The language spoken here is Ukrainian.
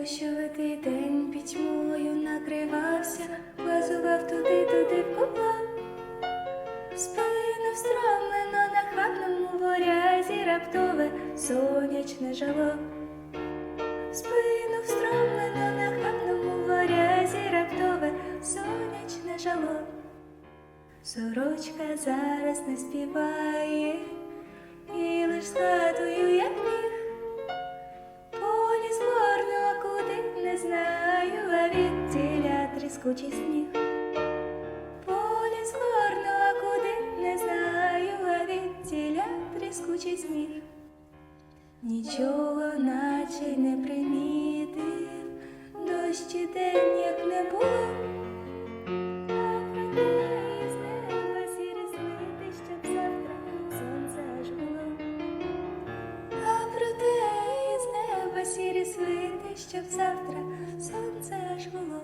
Дощовитий день пітьмою накривався, лазував туди, туди в кубло. Спину встромлено на хатному ворязі раптове сонячне жало. Спину встромлено на хатному ворязі раптове сонячне жало. Сорочка зараз не співає, тіля тріскучий сніг. Полі згорну, а куди не знаю, а від тріскучий сніг. Нічого наче не примітив, дощ і день як не було. А проте із неба сірі свити, щоб завтра сонце аж було. А проте із неба сірі свити, щоб завтра сонце аж було.